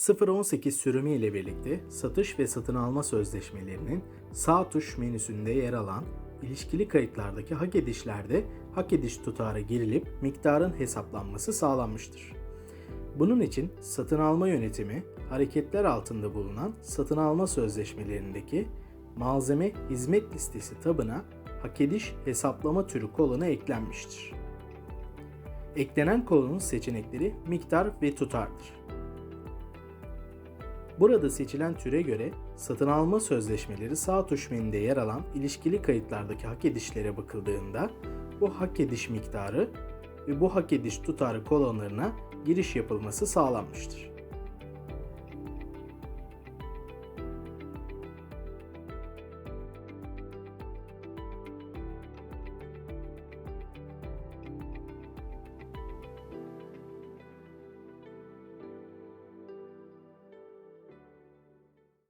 018 sürümü ile birlikte satış ve satın alma sözleşmelerinin sağ tuş menüsünde yer alan ilişkili kayıtlardaki hak edişlerde hak ediş tutarı girilip miktarın hesaplanması sağlanmıştır. Bunun için satın alma yönetimi hareketler altında bulunan satın alma sözleşmelerindeki malzeme hizmet listesi tabına hak ediş hesaplama türü kolonu eklenmiştir. Eklenen kolonun seçenekleri miktar ve tutardır. Burada seçilen türe göre satın alma sözleşmeleri sağ tuş yer alan ilişkili kayıtlardaki hak edişlere bakıldığında bu hak ediş miktarı ve bu hak ediş tutarı kolonlarına giriş yapılması sağlanmıştır.